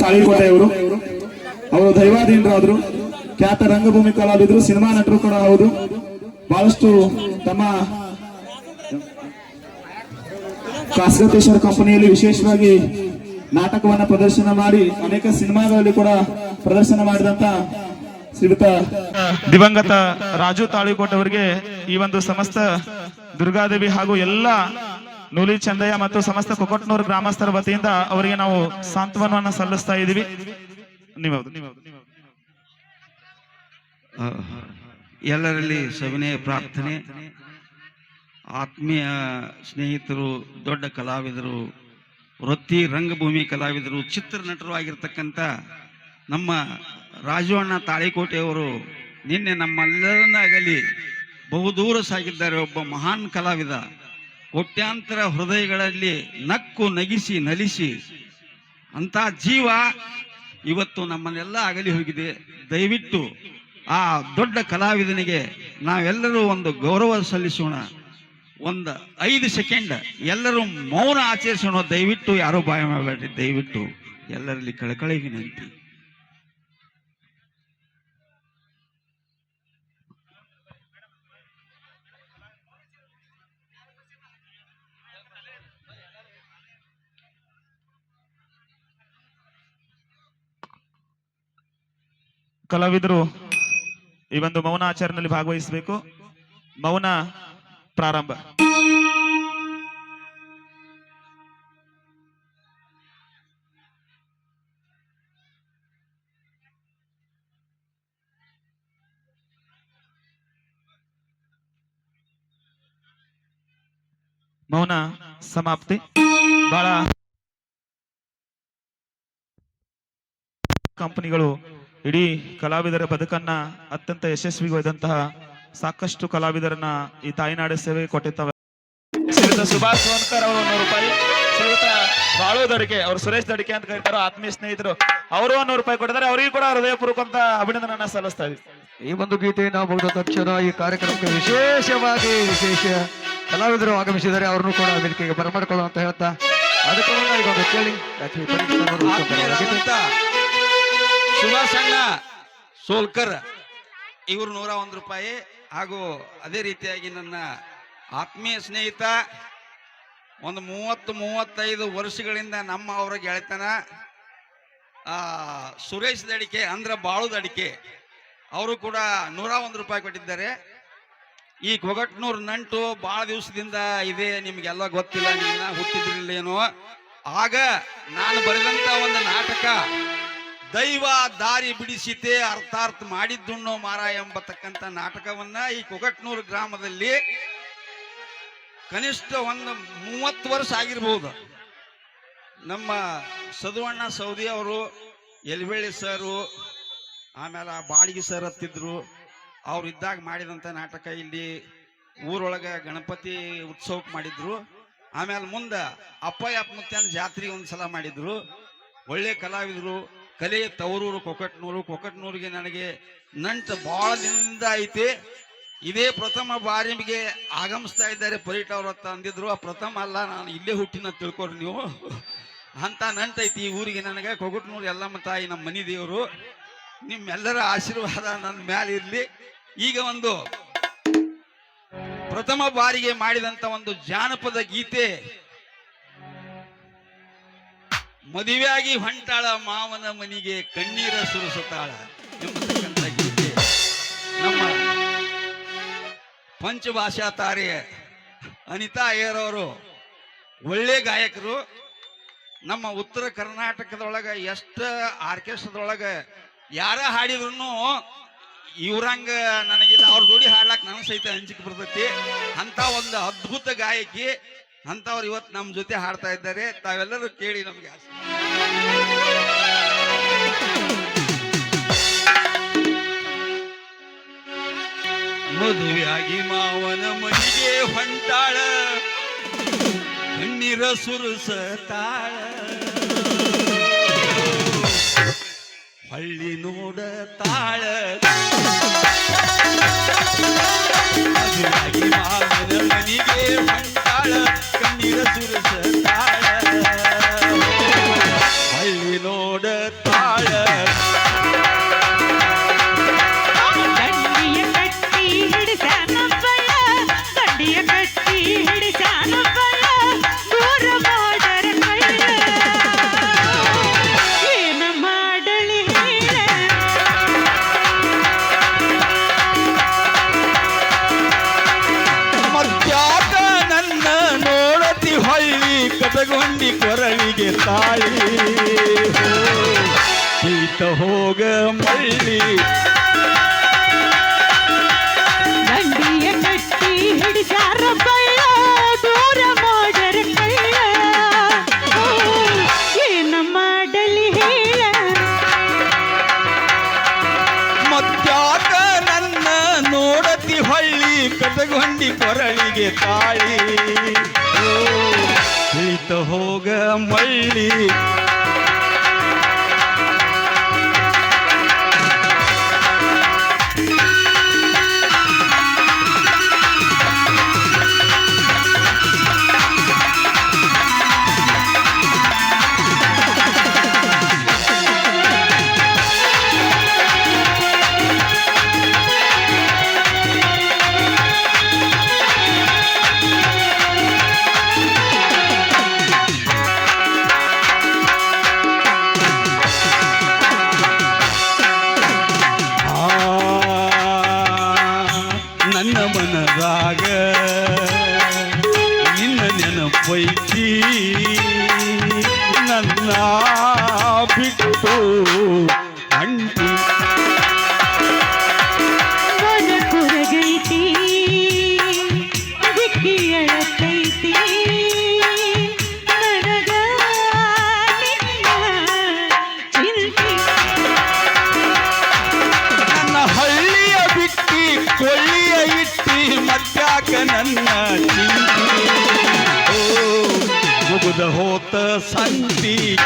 ಸಾಳಿಕೋಟೆಯವರು ಅವರು ದೈವಾಧೀನರಾದ್ರು. ಖ್ಯಾತ ರಂಗಭೂಮಿ ಕಲಾವಿದರು, ಸಿನಿಮಾ ನಟರು ಕೂಡ ಹೌದು. ಬಹಳಷ್ಟು ತಮ್ಮ ಕಾಸಗತೇಶ್ವರ ಕಂಪನಿಯಲ್ಲಿ ವಿಶೇಷವಾಗಿ ನಾಟಕವನ್ನ ಪ್ರದರ್ಶನ ಮಾಡಿ, ಅನೇಕ ಸಿನಿಮಾಗಳಲ್ಲಿ ಕೂಡ ಪ್ರದರ್ಶನ ಮಾಡಿದಂತ ಶ್ರೀಯುತ ದಿವಂಗತ ರಾಜು ತಾಳಿಕೋಟ್ ಅವರಿಗೆ ಈ ಒಂದು ಸಮಸ್ತ ದುರ್ಗಾದೇವಿ ಹಾಗೂ ಎಲ್ಲ ನೂಲಿ ಚಂದಯ್ಯ ಮತ್ತು ಸಮಸ್ತ ಕೊಕೊಟ್ನೂರು ಗ್ರಾಮಸ್ಥರ ವತಿಯಿಂದ ಅವರಿಗೆ ನಾವು ಸಾಂತ್ವನವನ್ನ ಸಲ್ಲಿಸ್ತಾ ಆ, ಎಲ್ಲರಲ್ಲಿ ಸವಿನಯ ಪ್ರಾರ್ಥನೆ. ಆತ್ಮೀಯ ಸ್ನೇಹಿತರು ದೊಡ್ಡ ಕಲಾವಿದರು ವೃತ್ತಿ ರಂಗಭೂಮಿ ಕಲಾವಿದರು ಚಿತ್ರ ನಟರು ಆಗಿರ್ತಕ್ಕಂಥ ನಮ್ಮ ರಾಜು ಅಣ್ಣ ತಾಳಿಕೋಟೆಯವರು ನಿನ್ನೆ ನಮ್ಮೆಲ್ಲರನ್ನಾಗಲಿ ಬಹುದೂರ ಸಾಗಿದ್ದಾರೆ ಒಬ್ಬ ಮಹಾನ್ ಕಲಾವಿದ. ಕೋಟ್ಯಾಂತರ ಹೃದಯಗಳಲ್ಲಿ ನಕ್ಕು ನಗಿಸಿ ನಲಿಸಿ ಅಂತ ಜೀವ ಇವತ್ತು ನಮ್ಮನ್ನೆಲ್ಲ ಅಗಲಿ ಹೋಗಿದೆ. ದಯವಿಟ್ಟು ಆ ದೊಡ್ಡ ಕಲಾವಿದನಿಗೆ ನಾವೆಲ್ಲರೂ ಒಂದು ಗೌರವ ಸಲ್ಲಿಸೋಣ. ಒಂದು ಐದು ಸೆಕೆಂಡ್ ಎಲ್ಲರೂ ಮೌನ ಆಚರಿಸೋಣ. ದಯವಿಟ್ಟು ಯಾರೂ ಬಾಯ ಮಾಡಬೇಡ್ರಿ ದಯವಿಟ್ಟು ಎಲ್ಲರಲ್ಲಿ ಕಳಕಳಿ ವಿನಂತಿ. ಕಲಾವಿದರು ಈ ಒಂದು ಮೌನ ಆಚರಣೆಯಲ್ಲಿ ಭಾಗವಹಿಸಬೇಕು. ಮೌನ ಪ್ರಾರಂಭ. ಮೌನ ಸಮಾಪ್ತಿ. ಬಹಳ ಕಂಪನಿಗಳು ಇಡೀ ಕಲಾವಿದರ ಬದುಕನ್ನ ಅತ್ಯಂತ ಯಶಸ್ವಿಗೊಳಿದಂತಹ ಸಾಕಷ್ಟು ಕಲಾವಿದರನ್ನ ಈ ತಾಯಿನಾಡ ಸೇವೆ ಕೊಟ್ಟಿರ್ತವೆ. ಶ್ರೀಯುತ ಸುಭಾಷ್ ಸೋನ್ಕರ್ ಅವರು ನೂರು ರೂಪಾಯಿ ಶ್ರೀಯುತ ಬಾಳು ದಡಿಕೆ ಅವರು ಸುರೇಶ್ ದಡಿಕೆ ಅಂತ ಕರೀತಾರೋ ಆತ್ಮೀಯ ಸ್ನೇಹಿತರು. ಅವರು ನೂರು ರೂಪಾಯಿ ಕೊಟ್ಟಿದ್ದಾರೆ ಅವರಿಗೂ ಕೂಡ ಹೃದಯಪೂರ್ವಕಂತ ಅಭಿನಂದನನ್ನ ಸಲ್ಲಿಸ್ತಾ ಇದ್ದೀವಿ ಈ ಒಂದು ಗೀತೆಯನ್ನು ಮುಗಿದ ತಕ್ಷಣ ಈ ಕಾರ್ಯಕ್ರಮಕ್ಕೆ ವಿಶೇಷವಾಗಿ ವಿಶೇಷ ಕಲಾವಿದರು ಆಗಮಿಸಿದ್ದಾರೆ ಅವ್ರನ್ನು ಕೂಡ ವೇದಿಕೆಗೆ ಬರಮಾಡಿಕೊಳ್ಳೋ ಅಂತ ಹೇಳ್ತಾ ಅದಕ್ಕೆ ಕೇಳಿ ಸುಭಾಷ್ ಅಣ್ಣ, ಸೋಲ್ಕರ್, ಇವರು ನೂರ ಒಂದು ರೂಪಾಯಿ. ಹಾಗೂ ಅದೇ ರೀತಿಯಾಗಿ ನನ್ನ ಆತ್ಮೀಯ ಸ್ನೇಹಿತ, ಒಂದು ಮೂವತ್ತು, ಮೂವತ್ತೈದು ವರ್ಷಗಳಿಂದ ನಮ್ಮ ಅವರ ಗೆಳೆತನ ಸುರೇಶ್ ದಡಿಕೆ, ಅಂದ್ರ ಬಾಳು ದಡಿಕೆ, ಅವರು ಕೂಡ ನೂರ ಒಂದು ರೂಪಾಯಿ ಕೊಟ್ಟಿದ್ದಾರೆ. ಈ ಕೊಗಟ್ನೂರ್ ನಂಟು ಬಹಳ ದಿವಸದಿಂದ ಇದೆ, ನಿಮ್ಗೆಲ್ಲ ಗೊತ್ತಿಲ್ಲ ನೀನ ಹುಟ್ಟಿದ್ರಿಲ್ಲೇನೋ. ಆಗ ನಾನು ಬರೆದಂತ ಒಂದು ನಾಟಕ ದೈವ ದಾರಿ ಬಿಡಿಸಿತೆ ಅರ್ಥಾರ್ಥ ಮಾಡಿದ್ದುಣ್ಣೋ ಮಾರ ಎಂಬತಕ್ಕಂಥ ನಾಟಕವನ್ನ ಈ ಕೊಗಟ್ನೂರು ಗ್ರಾಮದಲ್ಲಿ ಕನಿಷ್ಠ ಒಂದು ಮೂವತ್ತು ವರ್ಷ ಆಗಿರ್ಬೋದು. ನಮ್ಮ ಸದುವಣ್ಣ ಸೌದಿ ಅವರು ಎಲ್ಬೆಳ್ಳಿ ಸರು, ಆಮೇಲೆ ಬಾಡಿಗೆ ಸರ್ ಹತ್ತಿದ್ರು. ಅವ್ರು ಇದ್ದಾಗ ಮಾಡಿದಂಥ ನಾಟಕ ಇಲ್ಲಿ ಊರೊಳಗೆ ಗಣಪತಿ ಉತ್ಸವಕ್ಕೆ ಮಾಡಿದ್ರು. ಆಮೇಲೆ ಮುಂದೆ ಅಪ್ಪ ಮುತ್ಯನ ಜಾತ್ರೆ ಒಂದು ಸಲ ಮಾಡಿದ್ರು. ಒಳ್ಳೆ ಕಲಾವಿದರು. ಕಲೆ ತವರೂರು ಕೊಕಟ್ನೂರು, ಕೊಕಟ್ನೂರಿಗೆ ನನಗೆ ನಂಟು ಬಹಳ ದಿನದಿಂದ ಐತಿ. ಇದೇ ಪ್ರಥಮ ಬಾರಿಗೆ ಆಗಮಿಸ್ತಾ ಇದ್ದಾರೆ ಪರೀಟ್ ಅವರು ಹತ್ತ ಅಂದಿದ್ರು. ಆ ಪ್ರಥಮ ಅಲ್ಲ, ನಾನು ಇಲ್ಲೇ ಹುಟ್ಟಿನ ತಿಳ್ಕೊರಿ ನೀವು. ಅಂತ ನಂಟೈತಿ ಈ ಊರಿಗೆ ನನಗೆ. ಕೊಗಟ್ನೂರು ಎಲ್ಲಮ್ಮ ತಾಯಿ ನಮ್ಮ ಮನಿ ದೇವರು. ನಿಮ್ಮೆಲ್ಲರ ಆಶೀರ್ವಾದ ನನ್ನ ಮ್ಯಾಲೆ ಇರಲಿ. ಈಗ ಒಂದು ಪ್ರಥಮ ಬಾರಿಗೆ ಮಾಡಿದಂತ ಒಂದು ಜಾನಪದ ಗೀತೆ ಮದುವೆಯಾಗಿ ಹೊಂಟಾಳ ಮಾವನ ಮನಿಗೆ ಕಣ್ಣೀರ ಸುರಿಸುತ್ತಾಳ ಎಂಬತಕ್ಕಂಥ ಗೀತೆ. ನಮ್ಮ ಪಂಚಭಾಷಾ ತಾರೆ ಅನಿತಾ ಅಯ್ಯರ್ ಅವರು ಒಳ್ಳೆ ಗಾಯಕರು. ನಮ್ಮ ಉತ್ತರ ಕರ್ನಾಟಕದೊಳಗೆ ಎಷ್ಟ ಆರ್ಕೆಸ್ಟ್ರಾದೊಳಗೆ ಯಾರ ಹಾಡಿದ್ರು ಇವ್ರಂಗ ನನಗಿಲ್ಲ, ಅವ್ರ ಜೋಡಿ ಹಾಡ್ಲಾಕ್ ನನಗೆ ಸಹಿತ ಹಂಚಿಕೆ ಬರ್ತೈತಿ. ಅಂತ ಒಂದು ಅದ್ಭುತ ಗಾಯಕಿ. ಅಂತವ್ರು ಇವತ್ತು ನಮ್ಮ ಜೊತೆ ಹಾಡ್ತಾ ಇದ್ದಾರೆ, ತಾವೆಲ್ಲರೂ ಕೇಳಿ ನಮಗೆ. ಮದುವೆಯಾಗಿ ಮಾವನ ಮನೆಗೆ ಹೊಂಟಾಳ ಕಣ್ಣೀರ ಸುರಿಸತಾಳ ಹಳ್ಳಿ ನೋಡ ತಾಳ ಮದುವೆಯಾಗಿ ಮಾವನ ಮನೆಗೆ ಹೊಂಟಾಳ ಕಣ್ಣೀರ ತಾಳಿ ಈತ ಹೋಗ ಮಳ್ಳಿ. ದಂಡಿಯ ಕಟ್ಟಿ ಹಿಡಿದಾರ ಬಳ್ಳ ದೂರ ಮಾಡರ ಕಳ್ಳ ಓ, ಏನ ಮಾಡಲಿ ಹೇಳ. ನನ್ನ ನೋಡತಿ ಹೊಳ್ಳಿ ಕಟಗೊಂಡಿ ಕೊರಳಿಗೆ ತಾಳಿ. ಈತ ಹೋಗ ಮಳ್ಳಿ. ನೆನಪೈತಿ ನನ್ನ ಬಿಟ್ಟು ಅಂಟಿ. ಕುರಗೈತಿ ಎಳತೈತಿ ನನಗ ನಿನ್ನ ಚಿಂತಿ. ನನ್ನ ಹಳ್ಳಿಯ ಬಿಟ್ಟಿ ಕೊಳ್ಳಿಯ ಇಟ್ಟಿ ಮತ್ಯಾಕ ನನ್ನ ಚಿಂತಿ. उद होत सांगती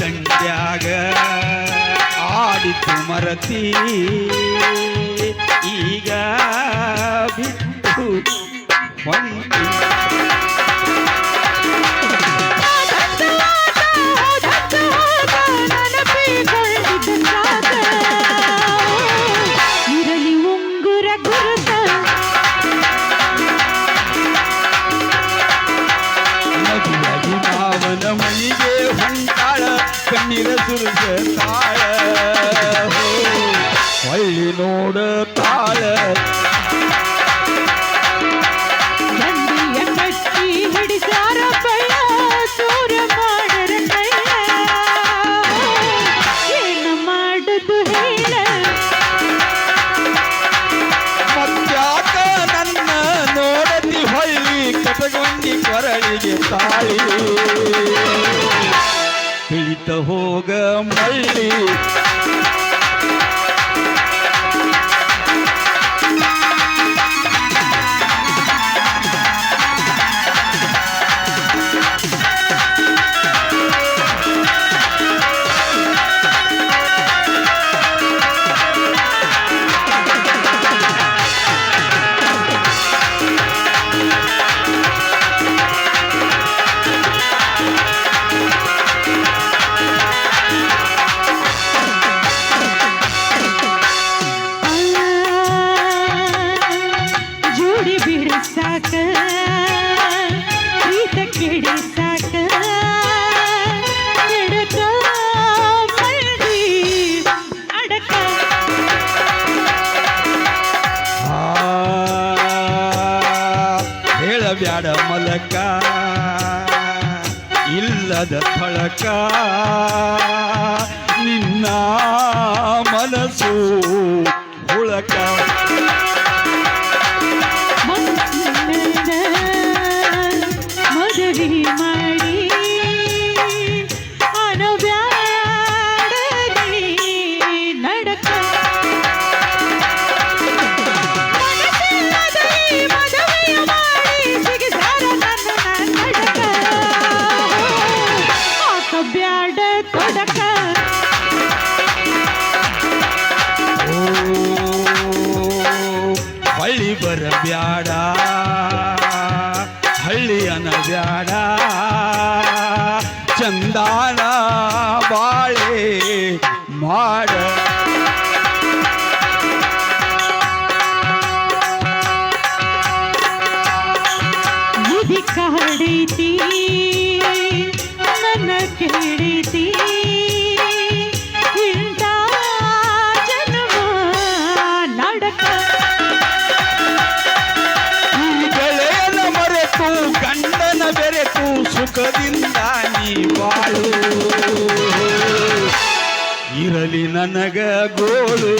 ದಂಡ್ಯಾಗ ಆಡಿತು ಮರತಿ. ಹೇಳಬ್ಯಾಡ ಮಲಕ ಇಲ್ಲದ ಥಳಕ. ನಿನ್ನ ಮನಸ್ಸು ಹುಳಕ. ಮನಸ್ಸಿನ ಮಾಡಿ ಚಂದಾನ ಬಾಳೆ ಮಾಡ ನನಗ ಗೋಳು